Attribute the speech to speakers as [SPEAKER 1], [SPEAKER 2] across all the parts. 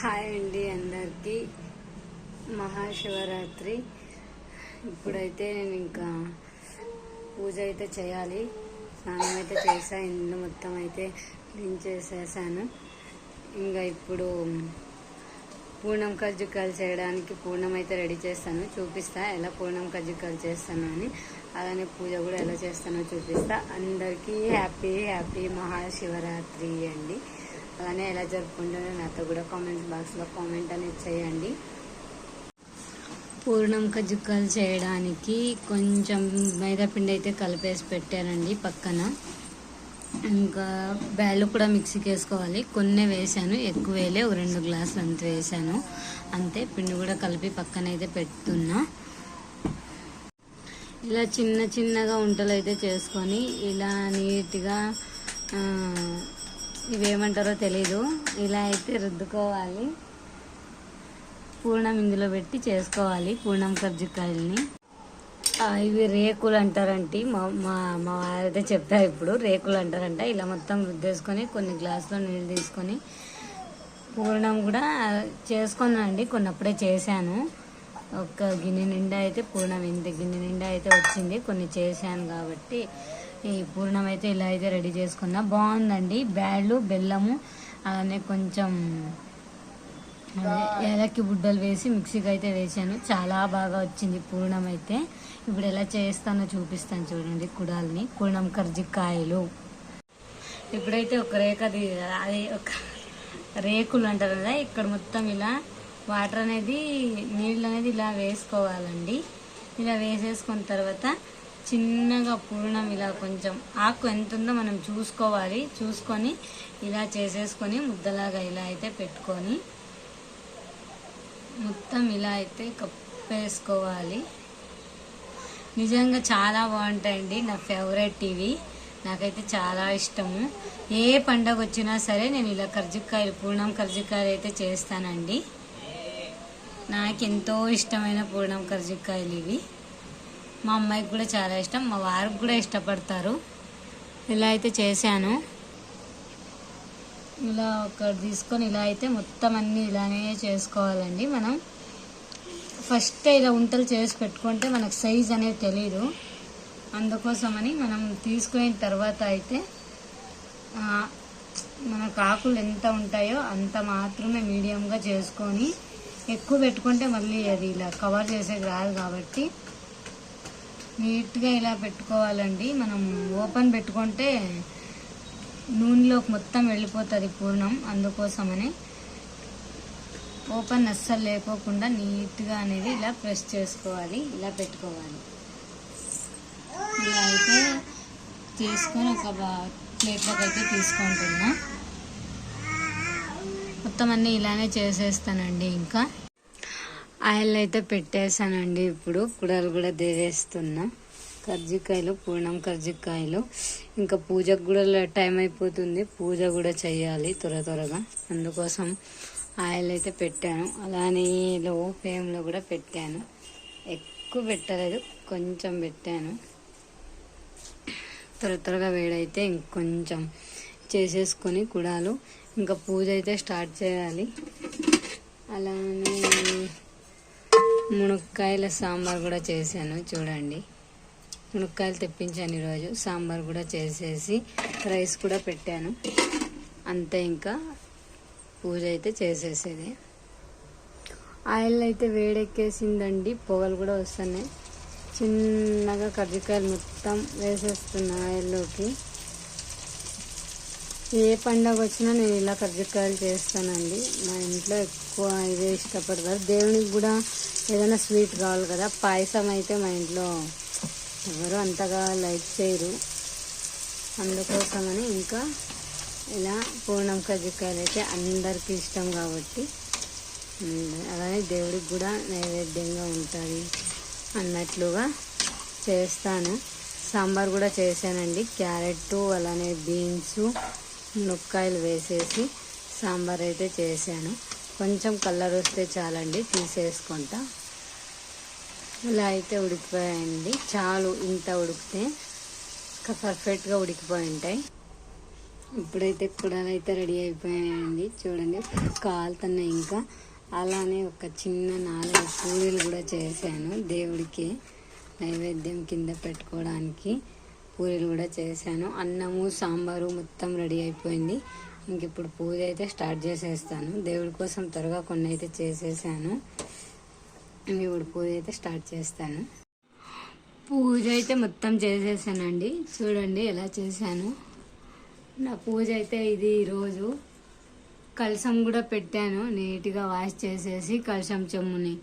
[SPEAKER 1] Hi అండి అందరికీ. మహాశివరాత్రి. ఇప్పుడైతే నేను ఇంకా పూజ అయితే చేయాలి. స్నానం అయితే చేసా ఇల్లు మొత్తం అయితే క్లీన్ చేసేసాను. ఇంకా ఇప్పుడు పూర్ణం కజ్జికాయలు చేయడానికి పూర్ణం అయితే రెడీ చేస్తాను. చూపిస్తా ఎలా పూర్ణం కజ్జికాయలు చేస్తాను అని. అలానే పూజ కూడా ఎలా చేస్తానో చూపిస్తా. అందరికీ హ్యాపీ హ్యాపీ మహాశివరాత్రి అండి. అలానే ఎలా జరుపుకుంటారో నాతో కూడా కామెంట్ బాక్స్లో కామెంట్ అనేది చేయండి. పూర్ణం జుక్కలు చేయడానికి కొంచెం మైదాపిండి అయితే కలిపేసి పెట్టానండి పక్కన. ఇంకా బ్యాళ్ళు కూడా మిక్సీకి వేసుకోవాలి. కొన్ని వేసాను ఎక్కువ వేలే ఒక రెండు గ్లాసులు అంత వేసాను అంతే పిండి కూడా కలిపి పక్కన అయితే పెడుతున్నా. ఇలా చిన్న చిన్నగా వంటలు అయితే చేసుకొని ఇలా నీట్గా ఇవేమంటారో తెలీదు. ఇలా అయితే రుద్దుకోవాలి. పూర్ణం ఇందులో పెట్టి చేసుకోవాలి పూర్ణం కర్జికాయల్ని. ఇవి రేకులు అంటారంటి. మా మా మా వారైతే చెప్పారు ఇప్పుడు. రేకులు అంటారంట. ఇలా మొత్తం రుద్దేసుకొని కొన్ని గ్లాసులో నీళ్ళు తీసుకొని పూర్ణం కూడా చేసుకున్నానండి. కొన్నప్పుడే చేశాను. ఒక గిన్నె నిండా అయితే పూర్ణం ఇంత గిన్నె నిండా అయితే వచ్చింది. కొన్ని చేశాను కాబట్టి ఈ పూర్ణం అయితే ఇలా అయితే రెడీ చేసుకున్నా బాగుందండి. బ్యాళ్ళు బెల్లము అలానే కొంచెం అదే ఏలక్కి బుడ్డలు వేసి మిక్సీకి అయితే వేసాను. చాలా బాగా వచ్చింది పూర్ణం అయితే. ఇప్పుడు ఎలా చేస్తానో చూపిస్తాను చూడండి కుడాల్ని. పూర్ణం కర్జికాయలు. ఇప్పుడైతే ఒక రేఖ అది ఒక రేకులు అంటారు కదా ఇక్కడ మొత్తం ఇలా వాటర్ అనేది నీళ్ళు అనేది ఇలా వేసుకోవాలండి. ఇలా వేసేసుకున్న తర్వాత చిన్నగా పూర్ణం ఇలా కొంచెం ఆకు ఎంత ఉందో మనం చూసుకోవాలి. చూసుకొని ఇలా చేసేసుకొని ముద్దలాగా ఇలా అయితే పెట్టుకొని మొత్తం ఇలా అయితే కప్పేసుకోవాలి. నిజంగా చాలా బాగుంటాయండి నా ఫేవరెట్ ఇవి. నాకైతే చాలా ఇష్టము. ఏ పండగ వచ్చినా సరే నేను ఇలా కర్జికాయలు పూర్ణం కర్జికాయలు అయితే చేస్తానండి. నాకు ఎంతో ఇష్టమైన పూర్ణం కర్జికాయలు ఇవి. మా అమ్మాయికి కూడా చాలా ఇష్టం మా వారికి కూడా ఇష్టపడతారు. ఇలా అయితే చేశాను. ఇలా ఒకటి తీసుకొని ఇలా అయితే మొత్తం అన్నీ ఇలానే చేసుకోవాలండి మనం. ఫస్ట్ ఇలా ఉంటలు చేసి పెట్టుకుంటే మనకు సైజ్ అనేది తెలియదు అందుకోసమని మనం తీసుకున్న తర్వాత అయితే మన మనకు ఆకులు ఎంత ఉంటాయో అంత మాత్రమే మీడియంగా చేసుకొని ఎక్కువ పెట్టుకుంటే మళ్ళీ అది ఇలా కవర్ చేసేది రాదు కాబట్టి నీట్గా ఇలా పెట్టుకోవాలండి. మనం ఓపెన్ పెట్టుకుంటే నూనెలోకి మొత్తం వెళ్ళిపోతుంది పూర్ణం అందుకోసమని. ఓపెన్ అస్సలు లేకోకుండా నీట్గా అనేది ఇలా ప్రెస్ చేసుకోవాలి ఇలా పెట్టుకోవాలి. ఇలా అయితే తీసుకొని ఒక ప్లేట్లోకి అయితే తీసుకుంటున్నా. మొత్తం అన్నీ ఇలానే చేసేస్తానండి ఇంకా. ఆయిల్ అయితే పెట్టేశానండి ఇప్పుడు. కూడలు కూడా దేవేస్తున్నా కర్జికాయలు పూర్ణం కర్జికాయలు. ఇంకా పూజకు కూడా టైం అయిపోతుంది. పూజ కూడా చేయాలి త్వర త్వరగా. అందుకోసం ఆయిల్ అయితే పెట్టాను. అలానే లో ఫ్లేమ్లో కూడా పెట్టాను. ఎక్కువ పెట్టలేదు. కొంచెం పెట్టాను. త్వర త్వరగా వేడైతే ఇంకొంచెం చేసేసుకొని కుడాలు. ఇంకా పూజ అయితే స్టార్ట్ చేయాలి. అలానే మునక్కాయల సాంబార్ కూడా చేశాను చూడండి. మునక్కాయలు తెప్పించాను ఈరోజు. సాంబార్ కూడా చేసేసి రైస్ కూడా పెట్టాను. అంతే ఇంకా పూజ అయితే చేసేసేది. ఆయిల్ అయితే వేడెక్కేసిందండి పొగలు కూడా వస్తున్నాయి. చిన్నగా కర్జికాయలు మొత్తం వేసేస్తున్నా ఆయిల్లోకి. ఏ పండగ వచ్చినా నేను ఇలా కర్జికాయలు చేస్తానండి. మా ఇంట్లో ఎక్కువ ఇది ఇష్టపడతారు. దేవునికి కూడా ఏదైనా స్వీట్ కావాలి కదా. పాయసం అయితే మా ఇంట్లో ఎవరు అంతగా లైక్ చేయరు. అందుకోసమని ఇంకా ఇలా పూర్ణం కజ్జికాయలు అయితే అందరికీ ఇష్టం కాబట్టి అలానే దేవుడికి కూడా నైవేద్యంగా ఉంటుంది అన్నట్లుగా చేస్తాను. సాంబార్ కూడా చేశానండి. క్యారెట్ అలానే బీన్స్ మునక్కాయలు వేసేసి సాంబార్ అయితే చేశాను. కొంచెం కలర్ వస్తే చాలండి తీసేసుకుంటా. ఇలా అయితే ఉడికిపోయాయండి చాలు ఇంత ఉడికితే ఇంకా పర్ఫెక్ట్గా ఉడికిపోయి ఉంటాయి. ఇప్పుడైతే కుడాలు అయితే రెడీ అయిపోయాయండి. చూడండి కాలుతున్నాయి ఇంకా. అలానే ఒక చిన్న నాలుగు పూరీలు కూడా చేశాను దేవుడికి నైవేద్యం కింద పెట్టుకోవడానికి. పూరీలు కూడా చేశాను. అన్నము సాంబారు మొత్తం రెడీ అయిపోయింది. ఇంక ఇప్పుడు పూజ అయితే స్టార్ట్ చేసేస్తాను. దేవుడి కోసం త్వరగా కొన్ని అయితే చేసేసాను. ఇప్పుడు పూజ అయితే స్టార్ట్ చేస్తాను. పూజ అయితే మొత్తం చేసేసానండి. చూడండి ఎలా చేశాను. నా పూజ అయితే ఇది ఈరోజు. కలసం కూడా పెట్టాను. నీట్గా వాష్ చేసేసి కలసం చెమ్ముని.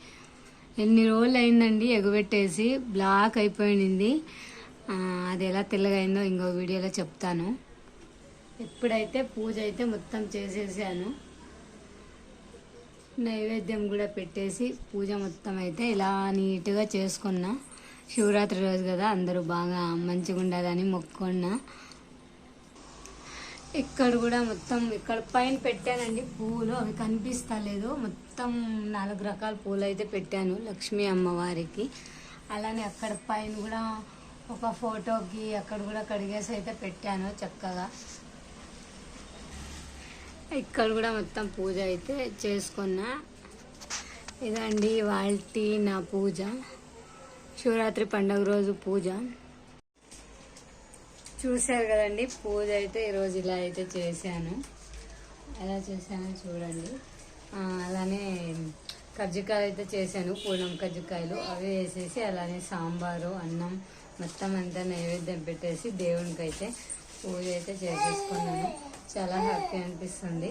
[SPEAKER 1] ఎన్ని రోజులు అయిందండి ఎగబెట్టేసి. బ్లాక్ అయిపోయింది. అది ఎలా తెల్లగైందో ఇంకో వీడియోలో చెప్తాను. ఎప్పుడైతే పూజ అయితే మొత్తం చేసేసాను నైవేద్యం కూడా పెట్టేసి పూజ మొత్తం అయితే ఇలా నీట్గా చేసుకున్నా. శివరాత్రి రోజు కదా అందరూ బాగా మంచిగా ఉండాలని మొక్కుకున్నా. ఇక్కడ కూడా మొత్తం ఇక్కడ పైన పెట్టానండి పూలు అవి కనిపిస్తలేదు. మొత్తం నాలుగు రకాల పూలు అయితే పెట్టాను లక్ష్మీ అమ్మవారికి. అలానే అక్కడ పైన కూడా ఒక ఫోటోకి అక్కడ కూడా కడిగేసి అయితే పెట్టాను చక్కగా. ఇక్కడ కూడా మొత్తం పూజ అయితే చేసుకున్నా. ఇదండి వాళ్ళ నా పూజ. శివరాత్రి పండుగ రోజు పూజ. చూశారు కదండి పూజ అయితే ఈరోజు ఇలా అయితే చేశాను. ఎలా చేశాను చూడండి. అలానే కజ్జికాయలు అయితే చేశాను పూర్ణం కజ్జికాయలు. అవి వేసేసి అలానే సాంబారు అన్నం మొత్తం అంతా నైవేద్యం పెట్టేసి దేవునికి అయితే పూజ అయితే చేసేసుకున్నాను. చాలా హ్యాపీ అనిపిస్తుంది.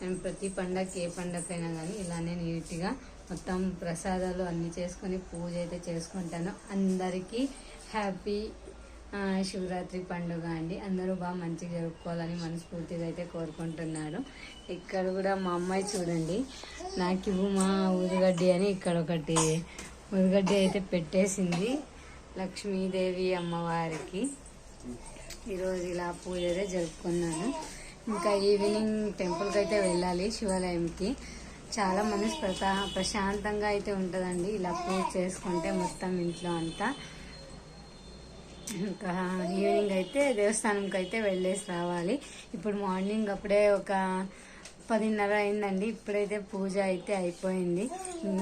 [SPEAKER 1] నేను ప్రతి పండగకి ఏ పండగకైనా కానీ ఇలానే నీట్గా మొత్తం ప్రసాదాలు అన్నీ చేసుకొని పూజ అయితే చేసుకుంటాను. అందరికీ హ్యాపీ శివరాత్రి పండుగ అండి. అందరూ బాగా మంచిగా జరుపుకోవాలని మనస్ఫూర్తిగా అయితే కోరుకుంటున్నాడు ఇక్కడ కూడా మా అమ్మాయి చూడండి. నాకు ఇవ్వు మా ఊరుగడ్డి అని ఇక్కడ ఒకటి ఉరుగడ్డి అయితే పెట్టేసింది. లక్ష్మీదేవి అమ్మవారికి ఈరోజు ఇలా పూజ అయితే జరుపుకున్నాను. ఇంకా ఈవినింగ్ టెంపుల్కి అయితే వెళ్ళాలి శివాలయంకి. చాలా మనసు ప్రశా ప్రశాంతంగా అయితే ఉంటుందండి ఇలా పూజ చేసుకుంటే మొత్తం ఇంట్లో అంతా. ఇంకా ఈవినింగ్ అయితే దేవస్థానంకి అయితే వెళ్ళేసి రావాలి. ఇప్పుడు మార్నింగ్ అప్పుడే ఒక పదిన్నర అయిందండి. ఇప్పుడైతే పూజ అయితే అయిపోయింది.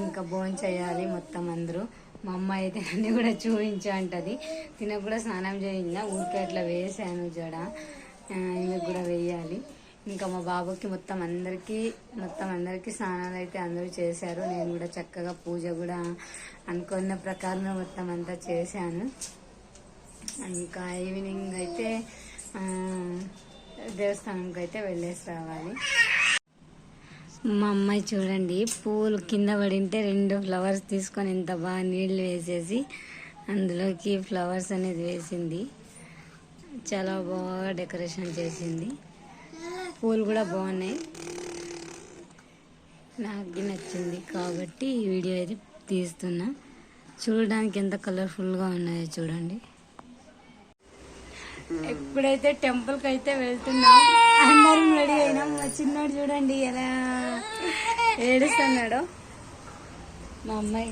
[SPEAKER 1] ఇంకా భోజనం చేయాలి మొత్తం అందరూ. మా అమ్మ అయితే అన్ని కూడా చూపించు అంటది. తినకు కూడా స్నానం చేయించిన ఊరికే అట్లా వేసాను జడ. ఇంకా కూడా వేయాలి. ఇంకా మా బాబుకి మొత్తం అందరికీ మొత్తం అందరికీ స్నానాలు అయితే అందరూ చేశారు. నేను కూడా చక్కగా పూజ కూడా అనుకున్న ప్రకారం మొత్తం అంతా చేశాను. ఇంకా ఈవినింగ్ అయితే దేవస్థానంకి అయితే వెళ్ళేసి రావాలి. మా అమ్మాయి చూడండి పూలు కింద పడింటే రెండు ఫ్లవర్స్ తీసుకొని ఎంత బాగా నీళ్ళు వేసేసి అందులోకి ఫ్లవర్స్ అనేది వేసింది. చాలా బాగా డెకరేషన్ చేసింది. పూలు కూడా బాగున్నాయి. నాకు నచ్చింది కాబట్టి ఈ వీడియో అయితే తీస్తున్నా. చూడడానికి ఎంత కలర్ఫుల్గా ఉన్నాయో చూడండి. ఎప్పుడైతే టెంపుల్కి అయితే వెళ్తున్నాం అందరం రెడీ అయినాం. మా చిన్నోడు చూడండి ఎలా ఏడుస్తున్నాడు. మా అమ్మాయి.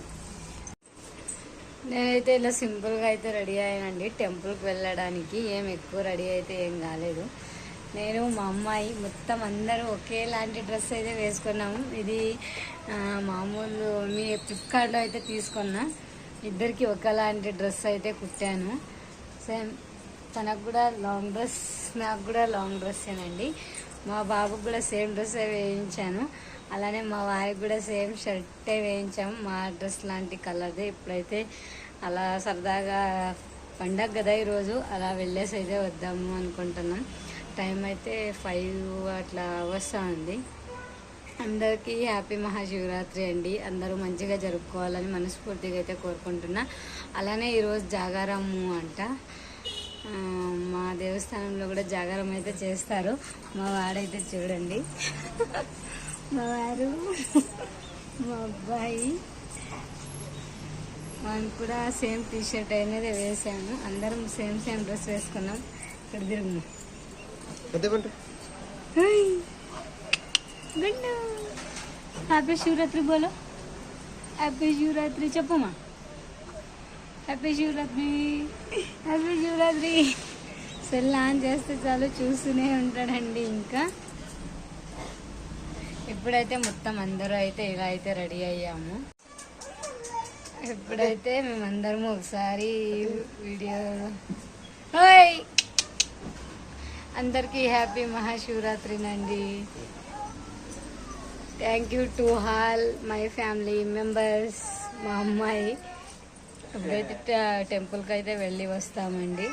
[SPEAKER 1] నేనైతే ఇలా సింపుల్గా అయితే రెడీ అయ్యానండి. టెంపుల్కి వెళ్ళడానికి ఏం ఎక్కువ రెడీ అయితే ఏం కాలేదు. నేను మా అమ్మాయి మొత్తం అందరూ ఒకేలాంటి డ్రెస్ అయితే వేసుకున్నాము. ఇది మామూలు మీ ఫ్లిప్కార్ట్లో అయితే తీసుకున్నా. ఇద్దరికి ఒకలాంటి డ్రెస్ అయితే కుట్టాను. సేమ్ తనకు కూడా లాంగ్ డ్రెస్ నాకు కూడా లాంగ్ డ్రెస్సేనండి మా బాబుకి కూడా సేమ్ డ్రెస్సే వేయించాను. అలానే మా వారికి కూడా సేమ్ షర్టే వేయించాము. మా డ్రెస్ లాంటి కలర్దే ఇప్పుడైతే అలా సరదాగా పండగ కదా ఈరోజు అలా వెళ్ళేసి అయితే వద్దాము అనుకుంటున్నాం. టైం అయితే ఫైవ్ అట్లా వస్తూ ఉంది అందరికీ హ్యాపీ మహాశివరాత్రి అండి. అందరూ మంచిగా జరుపుకోవాలని మనస్ఫూర్తిగా అయితే కోరుకుంటున్నా. అలానే ఈరోజు జాగారము అంట. మా దేవస్థానంలో కూడా జాగారం అయితే చేస్తారు. మా వాడైతే చూడండి. మా వారు మా అబ్బాయి. మనం కూడా సేమ్ టీ షర్ట్ అనేది వేసాము అందరం సేమ్ సేమ్ డ్రెస్ వేసుకున్నాం. ఇక్కడ తిరుగు. గుండు. హ్యాపీ శివరాత్రి బోలో. హ్యాపీ శివరాత్రి చెప్పమ్మా. Happy Shivaratri happy Shivaratri cell on చేస్తే చాలు చూస్తూనే ఉంటాడండి ఇంకా. ఇప్పుడైతే మొత్తం అందరూ అయితే ఇలా అయితే రెడీ అయ్యాము. ఇప్పుడైతే మేమందరము ఒకసారి వీడియో హాయ్ అందరికీ happy మహాశివరాత్రినండి. Thank you to all my family members మా అమ్మాయి. ఇప్పుడైతే టెంపుల్కి అయితే వెళ్ళి వస్తామండి.